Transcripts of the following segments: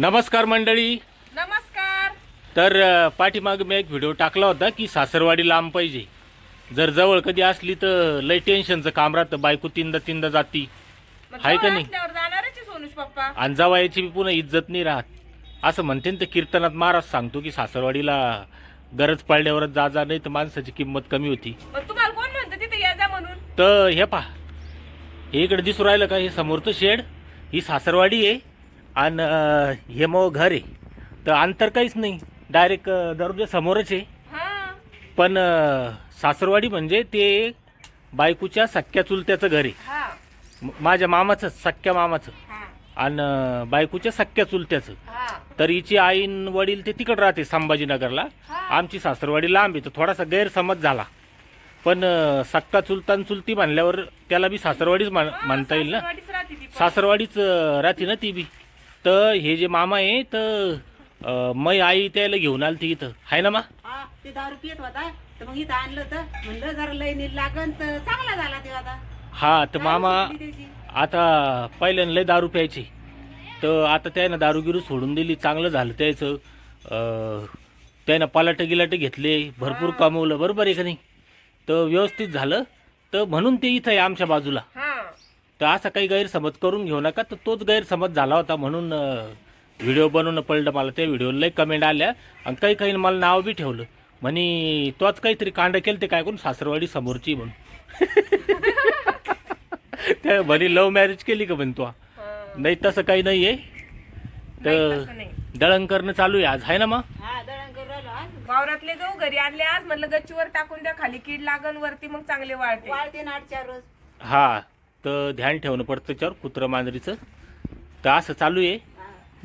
नमस्कार मंडळी. नमस्कार. तर पाठीमागे मी एक व्हिडिओ टाकला होता की सासरवाडी लांब पाहिजे. जर जवळ कधी असली तर लय टेन्शनचं काम राहतं बायको तीनदा तीनदा जाती. हाय का नाही? आहे पप्पा. आणि जवायची बी पुन्हा इज्जत नाही राहत. असं म्हणते ना ते कीर्तनात महाराज सांगतो की सासरवाडीला गरज पडल्यावरच जा जा नाही तर माणसाची किंमत कमी होती. मग तुम्हाला कोण म्हणतं तिथे या जा म्हणून? तर हे पहा. हे इकडे दिसू राहिलं का? हे समोरचं शेड. ही सासरवाडी आहे. आणि अ, हे मग घर आहे. तर अंतर काहीच नाही. डायरेक्ट दरवाजा समोरच आहे. पण सासरवाडी म्हणजे ते बायकोच्या सख्या चुलत्याचं घर आहे. माझ्या मामाचं सख्या मामाचं. आणि बायकोच्या सख्या चुलत्याचं. तर हिची आईन वडील ते तिकड राहते संभाजीनगरला. आमची सासरवाडी लांब आहे तर थोडासा गैरसमज झाला. पण सक्का चुलतान चुलती म्हणल्यावर त्याला बी सासरवाडीच म्हण- म्हणता येईल ना? सासरवाडीच राहते ना ती बी. तर हे जे मामा आहे तर मै आई त्याला घेऊन आली इथं. आहे ना मा? हा ते दारू पित होता. तर मग इथं आणलं तर म्हणलं जरा लय लागन तर चांगला झाला ते आता. हा तर मामा दारू त्याची. आता पहिल्यानं लय दारू प्यायची. तर आता त्यानं दारूगिरू सोडून दिली. चांगलं झालं त्याचं. अं, त्यानं पलाट गिलाट घेतले. भरपूर कमवलं. बरोबर आहे का नाही? तर व्यवस्थित झालं. तर म्हणून ते इथं आहे आमच्या बाजूला. हा तर असा काही गैरसमज करून घेऊ नका. तर तोच गैरसमज झाला होता म्हणून व्हिडिओ बनवणं पडलं मला. त्या व्हिडिओला लई कमेंट आल्या आणि काही काही मला नाव बी ठेवलं. म्हणे तोच काहीतरी कांड केलं ते काय करून सासरवाडी समोरची म्हणून. त्या म्हणे लव्ह मॅरेज केली का म्हणे तो? हा. नाही तसं काही नाही आहे तर तसं नाही. दळण करणं चालू आहे आज. आहे ना मग? हा दळण करून राहिलो आज. वावरातले जाऊ घरी आणले आज. म्हणलं गच्चीवर टाकून द्या. खाली कीड लागन वरती मग चांगले वाळते. वाळते ना आठ चार रोज. हा. तर ध्यान ठेवणं पडतं त्याच्यावर कुत्रं मांजरीचं. तर असं चालू आहे.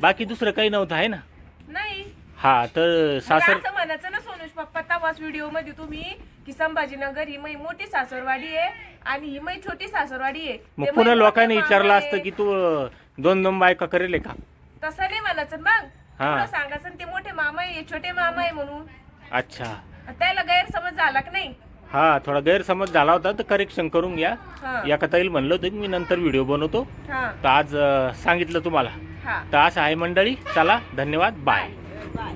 बाकी दुसरं काही नव्हतं आहे ना? नाही. हा तर सासर असं म्हणायचं ना सोनूश पप्पा तवाच व्हिडिओमध्ये तुम्ही की संभाजीनगर ही मै मोठी सासरवाडी आहे आणि ही मै छोटी सासरवाडी आहे. मग ते पुन्हा मै लोकांनी मोठे विचारलं मामा असतं आहे. की तू अं, दोन दोन बायका करेल आहे का? तसं नाही म्हणायचं मग. हा. सांगायचं ना ते मोठे मामा आहे हे छोटे मामा आहे म्हणून. अच्छा. त्याला गैरसमज झाला की नाही? हा थोडा गैरसमज झाला होता तर करेक्शन करून घ्या. हा. एका ताईल म्हणलं होतं की मी नंतर व्हिडिओ बनवतो. हा. तर आज अं, सांगितलं तुम्हाला. हा. तर असं आहे मंडळी चला धन्यवाद बाय बाय